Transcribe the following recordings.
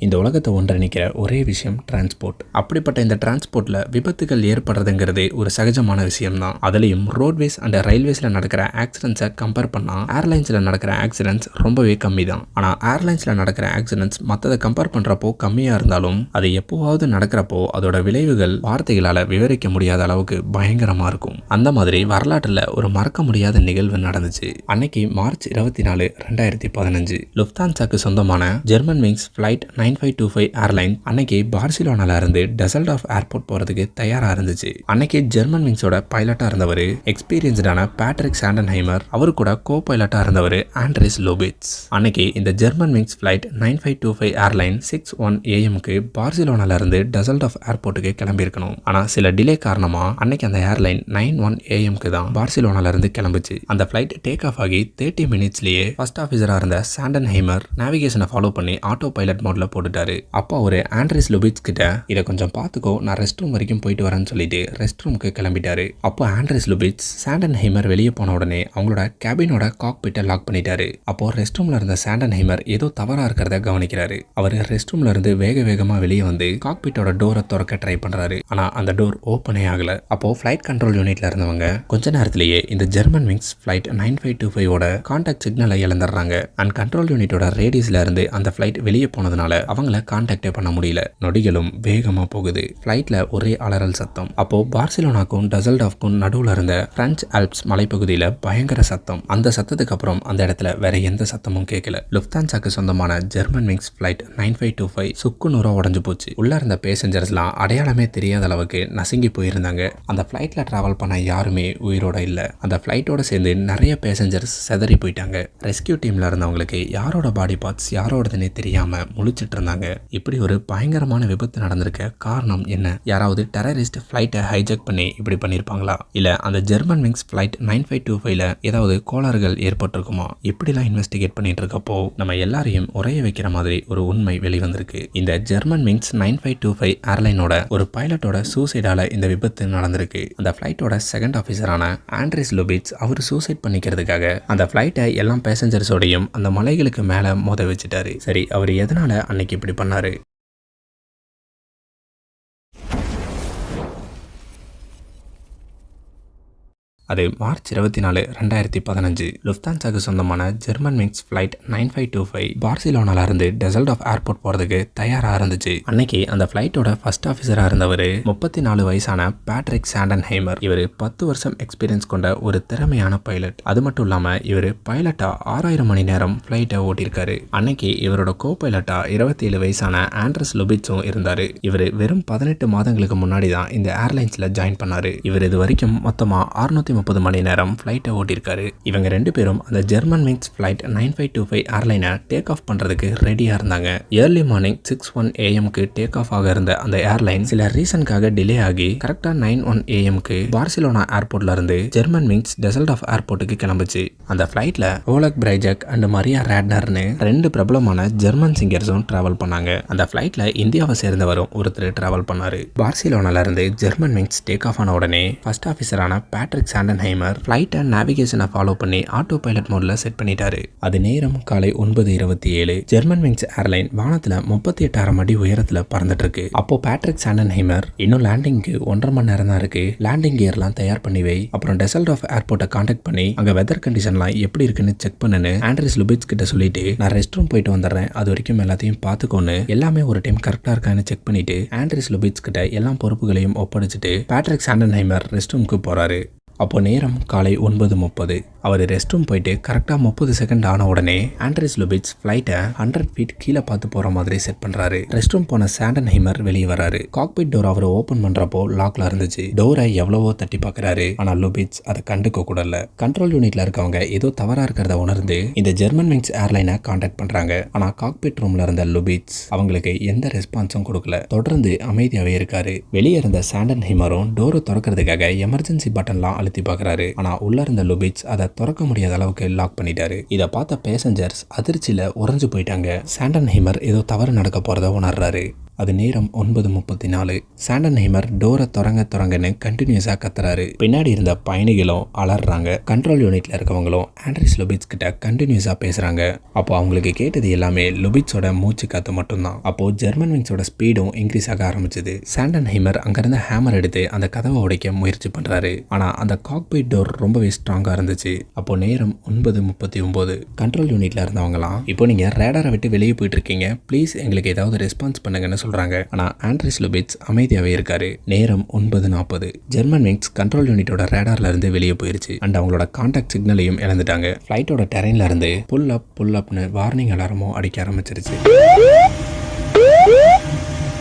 இந்த உலகத்தை ஒன்றிணைக்கிற ஒரே விஷயம் டிரான்ஸ்போர்ட் அப்படிப்பட்ட இந்த டிரான்ஸ்போர்ட்ல விபத்துகள் ஏற்படுறதுங்கிறது ஒரு சகஜமான விஷயம் தான் அதுலயும் ரோட்வேஸ் அண்ட் ரயில்வேஸ்ல நடக்கிற ஆக்சிடென்ட்ஸை கம்பேர் பண்ணா ஏர்லைன்ஸ்ல நடக்கிற ஆக்சிடென்ட்ஸ் ரொம்பவே கம்மி தான் ஆனா ஏர்லைன்ஸ்ல நடக்கிற ஆக்சிடென்ட்ஸ் மற்றதை கம்பேர் பண்றப்போ கம்மியா இருந்தாலும் அது எப்போவாவது நடக்கிறப்போ அதோட விளைவுகள் வார்த்தைகளால விவரிக்க முடியாத அளவுக்கு பயங்கரமா இருக்கும். அந்த மாதிரி வரலாற்றுல ஒரு மறக்க முடியாத நிகழ்வு நடந்துச்சு. அன்னைக்கு மார்ச் இருபத்தி நாலு ரெண்டாயிரத்தி பதினஞ்சு. லுப்தான்சாக்கு சொந்தமான German wings flight nine nine five two five airline அன்னைக்கு பார்சிலோனால இருந்து டெசல்ட் ஆஃப் ஏர்போர்ட் போறதுக்கு தயாரா இருந்துச்சு. அன்னைக்கு ஜெர்மன் விங்ஸோட பைலட்டா இருந்தவர் எக்ஸ்பீரியன்ஸ்டான பேட்ரிக் சாண்டன்ஹைமர் அவரு கூட கோ பைலட்டா இருந்தவர் ஆண்ட்ரிஸ் லோபிட்ஸ். அன்னைக்கு இந்த German wings flight nine five two five airline six one ஏஎம்க்கு பார்சிலோனால இருந்து டெசல்ட் ஆஃப் ஏர்போர்ட்டுக்கு கிளம்பியிருக்கணும். ஆனா சில டிலே காரணமா அன்னைக்கு அந்த ஏர்லைன் நைன் ஒன் ஏஎம்க்கு தான் பார்சிலோனால இருந்து கிளம்புச்சு. அந்த ஃபிளைட் டேக் ஆஃப் ஆகி தேர்ட்டி மினிட்ஸ்லயே ஃபர்ஸ்ட் ஆஃபீஸரா இருந்த சாண்டன் ஹைமர் நேவிகேஷனை ஃபாலோ பண்ணி ஆட்டோ பைலட் மோட்ல போட்டுட்டாரு. அப்போ அவர் ஆண்ட்ரிஸ் லுபிட்ஸ் கிட்ட இதை கொஞ்சம் பார்த்துக்கோ நான் ரெஸ்ட் ரூம் வரைக்கும் போயிட்டு வரேன்னு சொல்லிட்டு ரெஸ்ட் ரூமுக்கு கிளம்பிட்டாரு. அப்போ ஆண்ட்ரிஸ் லுபிட்ஸ் சாண்டன் ஹைமர் வெளியே போன உடனே அவங்களோட கேபினோட காக்பிட்டை லாக் பண்ணிட்டாரு. அப்போ ரெஸ்ட் ரூம்ல இருந்த சாண்டன் ஹைமர் ஏதோ தவறா இருக்கிறத கவனிக்கிறாரு. அவர் ரெஸ்ட் ரூம்ல இருந்து வேக வேகமா வெளியே வந்து காக்பிட்டோட டோரை திறக்க ட்ரை பண்றாரு. ஆனா அந்த டோர் ஓப்பனே ஆகல. அப்போ ஃபிளைட் கண்ட்ரோல் யூனிட்ல இருந்தவங்க கொஞ்ச நேரத்திலேயே இந்த German wings flight nine five two ஃபைவோட contact சிக்னலை இழந்துடுறாங்க. அண்ட் கண்ட்ரோல் யூனிட்டோட ரேடியஸ்ல இருந்து அந்த ஃபிளைட் வெளியே போனதுனால அவங்கள கான்டாக்டே பண்ண முடியல. நொடிகளும் வேகமா போகுது. ஃபிளைட்ல ஒரே அலறல் சத்தம். அப்போ பார்சிலோனாக்கும் டசல்டாஃப்க்கும் நடுவில் இருந்த பிரெஞ்ச் ஆல்ப்ஸ் மலைப்பகுதியில பயங்கர சத்தம். அந்த சத்தத்துக்கு அப்புறம் அந்த இடத்துல வேற எந்த சத்தமும் கேட்கல லுப்தான்சாக்கு சொந்தமான German wings flight nine five two five சுக்கு நூறா உடஞ்சு போச்சு. உள்ள இருந்த பேசஞ்சர்ஸ்லாம் அடையாளமே தெரியாத அளவுக்கு நசுங்கி போயிருந்தாங்க. அந்த ஃபிளைட்ல டிராவல் பண்ண யாருமே உயிரோட இல்ல. அந்த ஃபிளைட்டோட சேர்ந்து நிறைய பேசஞ்சர்ஸ் செதறி போயிட்டாங்க. ரெஸ்கியூ டீம்ல இருந்தவங்களுக்கு யாரோட பாடி பார்ட்ஸ் யாரோடதுன்னே தெரியாம முழிச்சிட்டு இருந்தாங்க இப்படி ஒரு பயங்கரமான விபத்து நடந்திருக்க காரணம் என்ன? யாராவது டெரரிஸ்ட் ஃபிளைட்டை ஹைஜாக் பண்ணி இப்படி பண்ணியிருப்பாங்களா இல்ல அந்த German wings flight nine five two ஃபைவ்ல ஏதாவது கோளாறுகள் ஏற்பட்டிருக்குமா? இப்படிலாம் இன்வெஸ்டிகேட் பண்ணிட்டு இருக்கப்போ நம்ம எல்லாரையும் உரைய வைக்கிற மாதிரி ஒரு உண்மை வெளிவந்திருக்கு. இந்த German wings nine five two five ஏர்லைனோட ஒரு பைலட்டோட சூசைடால இந்த விபத்து நடந்திருக்கு. அந்த ஃபிளைட்டோட செகண்ட் ஆஃபீஸரான ஆண்ட்ரிஸ் லோபிட்ஸ் அவர் சூசைட் பண்ணிக்கிறதுக்காக அந்த ஃபிளைட்டை எல்லா பேசஞ்சர்ஸோடையும் அந்த மலைகளுக்கு மேலே மோத வச்சுட்டாரு. சரி அவர் எதனால அன்னைக்கு இப்படி பண்ணாரு. அது மார்ச் இருபத்தி நாலு ரெண்டாயிரத்தி பதினஞ்சு. லுஃப்தான்சாக்கு சொந்தமான German mix flight nine five two five பார்சிலோனால இருந்து டெசல்ட் ஆஃப் ஏர்போர்ட் போகிறதுக்கு தயாராக இருந்துச்சு. அன்னைக்கு அந்த ஃபிளைட்டோட ஃபர்ஸ்ட் ஆஃபீஸராக இருந்தவர் முப்பத்தி நாலு வயசான பேட்ரிக் சாண்டன் ஹைமர் இவர் பத்து வருஷம் எக்ஸ்பீரியன்ஸ் கொண்ட ஒரு திறமையான பைலட் அது மட்டும் இல்லாமல் இவர் பைலட்டா ஆறாயிரம் மணி நேரம் ஃப்ளைட்டை ஓட்டியிருக்காரு. அன்னைக்கு இவரோட கோ பைலட்டா இருபத்தி ஏழு வயசான ஆண்ட்ரஸ் லுபிட்ஸும் இருந்தார். இவர் வெறும் பதினெட்டு மாதங்களுக்கு முன்னாடி தான் இந்த ஏர்லைன்ஸில் ஜாயின் பண்ணார். இவர் இது வரைக்கும் மொத்தமாக அறுநூத்தி முப்பது மணி நேரம் ஃப்ளைட்டை ஓட்டியிருக்காரு. இவங்க ரெண்டு பேரும் அந்த German wings flight nine five two five ஏர்லைனை take off பண்ணுறதுக்கு ரெடியாக இருந்தாங்க. ஏர்லி மார்னிங் சிக்ஸ் ஒன் ஏஎம்க்கு டேக் ஆஃப் ஆக இருந்த அந்த ஏர்லைன் சில ரீசனுக்காக டிலே ஆகி கரெக்டாக நைன் ஒன் ஏஎம்க்கு பார்சிலோனா ஏர்போர்ட்ல இருந்து ஜெர்மன் விங்ஸ் டெசல்ட் ஆஃப் ஏர்போர்ட்டுக்கு கிளம்புச்சு. அந்த ஃப்ளைட்ல ஓலக் பிரைஜக் அண்ட் மரியா ரேட்னர்னு ரெண்டு பிரபலமான ஜெர்மன் சிங்கர்ஸும் டிராவல் பண்ணாங்க. அந்த ஃப்ளைட்ல இந்தியாவை சேர்ந்தவரும் ஒருத்தர் டிராவல் பண்ணாரு. பார்சிலோனால இருந்து ஜெர்மன் விங்ஸ் டேக் ஆஃப் ஆன உடனே ஃபர்ஸ்ட் ஆஃபீஸரான பேட்ரிக் சாண்டன்ஹைமர் ஃப்ளைட் அண்ட் நேவிகேஷனை ஃபாலோ பண்ணி ஆட்டோ பைலட் மோட்ல செட் பண்ணிட்டாரு. அது நேரம் காலை ஒன்பது இருபத்தி ஏழு. ஜெர்மன் விங்ஸ் ஏர்லைன் வானத்துல முப்பத்தி எட்டாயிரம் அடி உயரத்துல பறந்துட்டு இருக்கு அப்போ பேட்ரிக் சாண்டன்ஹைமர் இன்னும் லேண்டிங்க்கு ஒன்றரை மணி நேரம் தான் இருக்கு. லேண்டிங் கியர்லாம் தயார் பண்ணி வை. அப்புறம் டெசல்ட் ஆஃப் ஏர்போர்ட்டை காண்டாக்ட் பண்ணி அங்க வெதர் கண்டிஷன்லாம் எப்படி இருக்குன்னு செக் பண்ணுன்னு ஆண்ட்ரிஸ் லுபிட்ஸ் கிட்ட சொல்லிட்டு நான் ரெஸ்ட் ரூம் போயிட்டு வந்துடுறேன். அது வரைக்கும் எல்லாத்தையும் பார்த்துக்கோன்னு எல்லாமே ஒரு டைம் கரெக்டா இருக்கான்னு செக் பண்ணிட்டு ஆண்ட்ரிஸ் லுபிட்ஸ் கிட்ட எல்லா பொறுப்புகளையும் ஒப்படைச்சிட்டு பேட்ரிக் சாண்டன்ஹைமர் ரெஸ்ட் ரூமுக்கு போறாரு. அப்போ நேரம் காலை ஒன்பது முப்பது. அவர் ரெஸ்ட் ரூம் போயிட்டு கரெக்டாக முப்பது செகண்ட் ஆன உடனே ஆண்ட்ரிஸ் லுபிட்ஸ் ஃப்ளைட்டை ஹண்ட்ரட் ஃபீட் கீழே பார்த்து போகிற மாதிரி செட் பண்ணுறாரு ரெஸ்ட் ரூம் போன சாண்டன் ஹைமர் வெளியே வராரு. காக்பிட் டோர் அவர் ஓப்பன் பண்ணுறப்போ லாக்ல இருந்துச்சு. டோரை எவ்வளவோ தட்டி பார்க்குறாரு ஆனால் லுபிட்ஸ் அதை கண்டுக்க கூடல கண்ட்ரோல் யூனிட்ல இருக்கவங்க ஏதோ தவறா இருக்கிறத உணர்ந்து இந்த ஜெர்மன் விங்ஸ் ஏர்லைனை காண்டாக்ட் பண்ணுறாங்க ஆனால் காக்பிட் ரூம்ல இருந்த லுபிட்ஸ் அவங்களுக்கு எந்த ரெஸ்பான்ஸும் கொடுக்கல. தொடர்ந்து அமைதியாகவே இருக்காரு. வெளியே இருந்த சாண்டன் ஹிமரும் டோரை திறக்கிறதுக்காக எமர்ஜென்சி பட்டன்லாம் அழுத்தி பார்க்குறாரு ஆனால் உள்ள இருந்த லுபிட்ஸ் அதை திறக்க முடியாத அளவுக்கு லாக் பண்ணிட்டாரு. இதை பார்த்த பேசஞ்சர்ஸ் அதிர்ச்சியில் உறைஞ்சு போயிட்டாங்க. சாண்டன் ஹிமர் ஏதோ தவறு நடக்க போறத உணர்றாரு. அது நேரம் ஒன்பது முப்பத்தி நாலு சாண்டன் ஹைமர் டோரை தொடங்க தொடங்கன்னு கண்டினியூஸா கத்துறாரு. பின்னாடி இருந்த பயணிகளும் அலறாங்க கண்ட்ரோல் யூனிட்ல இருக்கவங்களும் ஆண்ட்ரிஸ் லுபிட்ஸ் கிட்ட கண்டினியூஸா பேசுறாங்க. அப்போ அவங்களுக்கு கேட்டது எல்லாமே லுபிட்ஸோட மூச்சு காத்து மட்டும்தான். அப்போ ஜெர்மன் விங்ஸோட ஸ்பீடும் இன்க்ரீஸ் ஆக ஆரம்பிச்சது. சாண்டன் ஹைமர் ஹேமர் எடுத்து அந்த கதவை உடைக்க முயற்சி பண்றாரு. ஆனா அந்த காக்பீட் டோர் ரொம்பவே ஸ்ட்ராங்கா இருந்துச்சு. அப்போ நேரம் ஒன்பது முப்பத்தி ஒன்பது கண்ட்ரோல் யூனிட்ல இருந்தவங்களாம் இப்போ நீங்க ரேடாரை விட்டு வெளியே போயிட்டு இருக்கீங்க. ப்ளீஸ் எங்களுக்கு ஏதாவது ரெஸ்பான்ஸ் பண்ணுங்கன்னு சொல்கிறாங்க ஆனா ஆண்ட்ரிஸ் லுபிட்ஸ் அமைதியாகவே இருக்காரு நேரம் ஒன்பது நாற்பது ஜெர்மன் விங்ஸ் கண்ட்ரோல் யூனிட்டோட ரேடார்ல இருந்து வெளியே போயிருச்சு அண்ட் அவங்களோட கான்டாக்ட் சிக்னலையும் இழந்துட்டாங்க ஃப்ளைட்டோட டெரைன்ல இருந்து புல் அப் புல் அப்னு வார்னிங் அலாரமும் அடிக்க ஆரம்பிச்சிருச்சு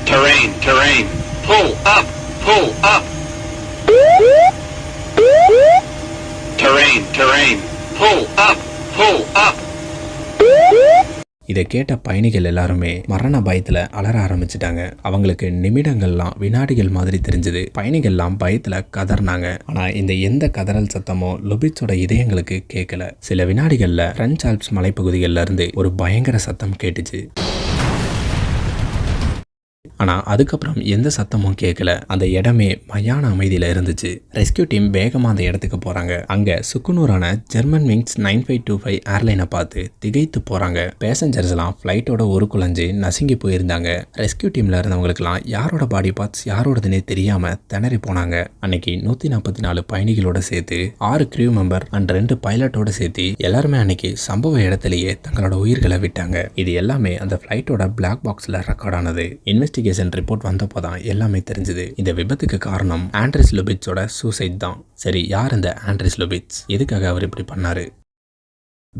Terrain, terrain. Pull up, pull up. Terrain, terrain. Pull up, pull up. இதை கேட்ட பயணிகள் எல்லாருமே மரண பயத்துல அலற ஆரம்பிச்சிட்டாங்க. அவங்களுக்கு நிமிடங்கள்லாம் வினாடிகள் மாதிரி தெரிஞ்சது. பயணிகள்லாம் பயத்துல கதறினாங்க ஆனா இந்த எந்த கதறல் சத்தமோ லுபிட்ஸோட இதயங்களுக்கு கேட்கல சில வினாடிகள்ல பிரெஞ்ச் ஆல்ப்ஸ் மலைப்பகுதிகளில் இருந்து ஒரு பயங்கர சத்தம் கேட்டுச்சு. ஆனால் அதுக்கப்புறம் எந்த சத்தமும் கேட்கல. அந்த இடமே மயான அமைதியில் இருந்துச்சு. ரெஸ்கியூ டீம் வேகமாக அந்த இடத்துக்கு போகிறாங்க அங்கே சுக்குனூரான German wings nine five two five ஏர்லைனை பார்த்து திகைத்து போகிறாங்க பேசஞ்சர்ஸ்லாம் ஃப்ளைட்டோட ஒரு குழஞ்சு நசுங்கி போயிருந்தாங்க. ரெஸ்கியூ டீமில் இருந்தவங்களுக்குலாம் யாரோட பாடி பார்ட்ஸ் யாரோடதுன்னே தெரியாமல் திணறி போனாங்க. அன்னைக்கு நூத்தி நாற்பத்தி நாலு பயணிகளோட சேர்த்து ஆறு கிரியூ மெம்பர் அண்ட் ரெண்டு பைலட்டோட சேர்த்து எல்லாருமே அன்னைக்கு சம்பவ இடத்துலையே தங்களோட உயிர்களை விட்டாங்க. இது எல்லாமே அந்த ஃப்ளைட்டோட பிளாக் பாக்ஸில் ரெக்கார்ட் ஆனது. இன்வெஸ்டிகேஷன் ரிப்போர்ட் வந்தப்போ தான் எல்லாமே தெரிஞ்சது. இந்த விபத்துக்கு காரணம் ஆண்ட்ரிஸ் லுபிட்ஸோட சூசைட் தான். சரி யார் இந்த ஆண்ட்ரிஸ் லுபிட்ஸ்? எதுக்காக அவர் இப்படி பண்ணாரு?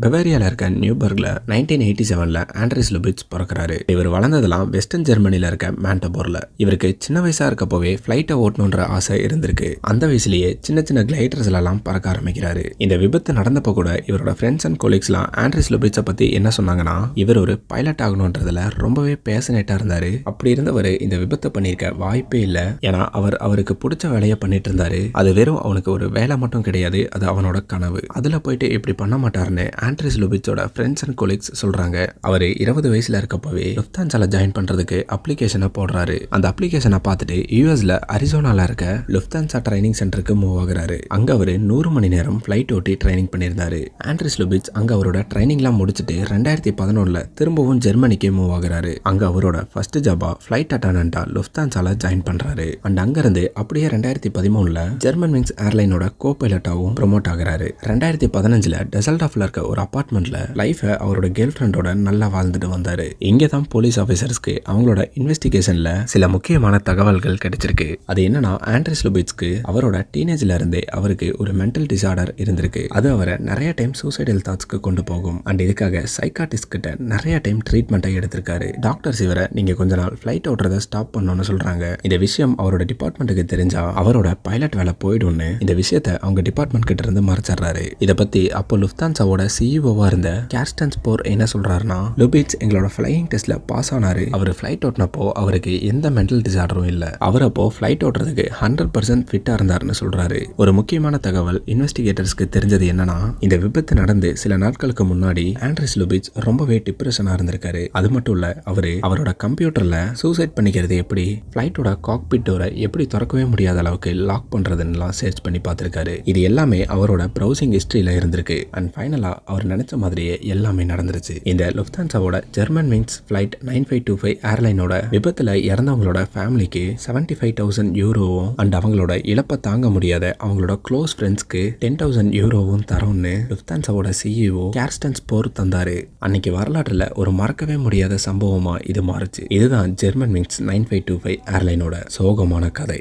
பெவேரியாவில் இருக்க நியூபர்கில் நைன்டீன் எயிட்டி செவனில் ஆண்ட்ரிஸ் லுபிட்ஸ் பிறக்கிறாரு. இவர் வளர்ந்ததெல்லாம் வெஸ்டர்ன் ஜெர்மனியில் இருக்க மேண்டபோரில். இவருக்கு சின்ன வயசாக இருக்கப்போவே ஃப்ளைட்டை ஓட்டணுன்ற ஆசை இருந்திருக்கு. அந்த வயசுலேயே சின்ன சின்ன கிளைட்டர்ஸ்லாம் பறக்க ஆரம்பிக்கிறாரு. இந்த விபத்து நடந்தப்போ கூட இவரோட ஃப்ரெண்ட்ஸ் அண்ட் கொலீக்ஸ்லாம் ஆண்ட்ரிஸ் லுபிட்ஸை பற்றி என்ன சொன்னாங்கன்னா இவர் ஒரு பைலட் ஆகணுன்றதுல ரொம்பவே பேசனேட்டாக இருந்தார். அப்படி இருந்தவர் இந்த விபத்தை பண்ணியிருக்க வாய்ப்பே இல்லை. ஏன்னா அவர் அவருக்கு பிடிச்ச வேலையை பண்ணிட்டு இருந்தாரு. அது வெறும் அவனுக்கு ஒரு வேலை மட்டும் கிடையாது. அது அவனோட கனவு. அதில் போயிட்டு இப்படி பண்ண மாட்டாருன்னு ஆண்ட்ரிஸ் லுபிட்ஸோட ஃப்ரெண்ட்ஸ் அண்ட் கொலீக்ஸ் சொல்கிறாங்க அவர் இருபது வயசில் இருக்கப்பவே லுஃப்தான்சால ஜாயின் பண்ணுறதுக்கு அப்ளிகேஷனை போடுறாரு. அந்த அப்ளிகேஷனை பார்த்துட்டு யூஎஸில் அரிசோனால இருக்க லுஃப்தான்சா ட்ரைனிங் சென்டருக்கு மூவ் ஆகுறாரு. அங்கே அவர் நூறு மணி நேரம் ஃப்ளைட் ஓட்டி ட்ரைனிங் பண்ணியிருந்தாரு. ஆண்ட்ரிஸ் லுபிட்ஸ் அங்கே அவரோட ட்ரைனிங்லாம் முடிச்சுட்டு ரெண்டாயிரத்தி பதினொன்றில் திரும்பவும் ஜெர்மனிக்கு மூவ் ஆகுறாரு. அங்கே அவரோட ஃபர்ஸ்ட் ஜாபா ஃப்ளைட் அட்டானண்டா லுஃப்தான்சால ஜாயின் பண்ணுறாரு அண்ட் அங்கேருந்து அப்படியே ரெண்டாயிரத்தி பதிமூணில் ஜெர்மன் விங்ஸ் ஏர்லைனோட கோ பைலட்டாகவும் ப்ரொமோட் ஆகிறாரு. ரெண்டாயிரத்தி பதினஞ்சில் டெசல்டாஃபில் இருக்க ஒரு அபார்ட்மெண்ட்ல லைஃபை அவரோட கேர்ள் ஃப்ரெண்டோட நல்லா வாழ்ந்துட்டு வந்தாரு. இங்கே தான் போலீஸ் ஆஃபீஸர்ஸ்க்கு அவங்களோட இன்வெஸ்டிகேஷன்ல சில முக்கியமான தகவல்கள் கிடைச்சிருக்கு. அது என்னன்னா ஆண்ட்ரிஸ் லுபிட்ஸ்க்கு அவரோட டீனேஜ்ல இருந்தே அவருக்கு ஒரு மென்டல் டிசார்டர் இருந்திருக்கு. அது அவரை நிறைய டைம் சூசைடல் தாட்ஸ்க்கு கொண்டு போகும். அண்ட் இதுக்காக சைக்காட்டிஸ்ட் கிட்ட நிறைய டைம் ட்ரீட்மெண்ட்டை எடுத்திருக்காரு. டாக்டர்ஸ் இவரை நீங்க கொஞ்ச நாள் ஃபிளைட் ஓட்டுறதை ஸ்டாப் பண்ணணும்னு சொல்றாங்க. இந்த விஷயம் அவரோட டிபார்ட்மெண்ட்டுக்கு தெரிஞ்சா அவரோட பைலட் வேலை போயிடும்னு. இந்த விஷயத்தை அவங்க டிபார்ட்மெண்ட் கிட்ட இருந்து மறைச்சிடுறாரு. இதை பத்தி அப்போ லுஃப்தான்சாவோட சிஇஓவா இருந்த கேஸ்டன் ஸ்போர் என்ன சொல்றாருன்னா லுபிட்ஸ் எங்களோட ஃபிளையிங் டெஸ்ட்ல பாஸ் ஆனாரு. அவர் ஃபிளைட் ஓட்டினப்போ அவருக்கு எந்த மென்டல் டிசார்டரும் இல்ல. அவர் அப்போ ஃபிளைட் ஓட்டுறதுக்கு ஹண்ட்ரட் பர்சன்ட் ஃபிட்டா இருந்தாருன்னு சொல்றாரு. ஒரு முக்கியமான தகவல் இன்வெஸ்டிகேட்டர்ஸ்க்கு தெரிஞ்சது என்னன்னா இந்த விபத்து நடந்து சில நாட்களுக்கு முன்னாடி ஆண்ட்ரிஸ் லுபிட்ஸ் ரொம்பவே டிப்ரெஷனா இருந்திருக்காரு. அது மட்டும் இல்ல அவரு அவரோட கம்ப்யூட்டர்ல சூசைட் பண்ணிக்கிறது எப்படி ஃபிளைட்டோட காக்பிட் டோரை எப்படி திறக்கவே முடியாத அளவுக்கு லாக் பண்றதுன்னெலாம் சர்ச் பண்ணி பார்த்திருக்காரு. இது எல்லாமே அவரோட ப்ரௌசிங் ஹிஸ்டரியில இருந்திருக்கு. அண்ட் ஃபைனலா அவர் நினச்ச மாதிரியே எல்லாமே நடந்துருச்சு. இந்த லுஃப்தான்சாவோட Germanwings flight nine five two five ஏர்லைனோட விபத்தில் இறந்தவங்களோட ஃபேமிலிக்கு செவன்டி ஃபைவ் தௌசண்ட் யூரோவும் அண்ட் அவங்களோட இழப்பை தாங்க முடியாத அவங்களோட க்ளோஸ் ஃப்ரெண்ட்ஸ்க்கு டென் தௌசண்ட் யூரோவும் தரோன்னு லுப்தான்சாவோட சிஇஓ கேர்ஸ்டன்ஸ் போர் தந்தாரு. அன்னைக்கு வரலாற்றில் ஒரு மறக்கவே முடியாத சம்பவமாக இது மாறுச்சு. இதுதான் German wings nine five two five ஏர்லைனோட சோகமான கதை.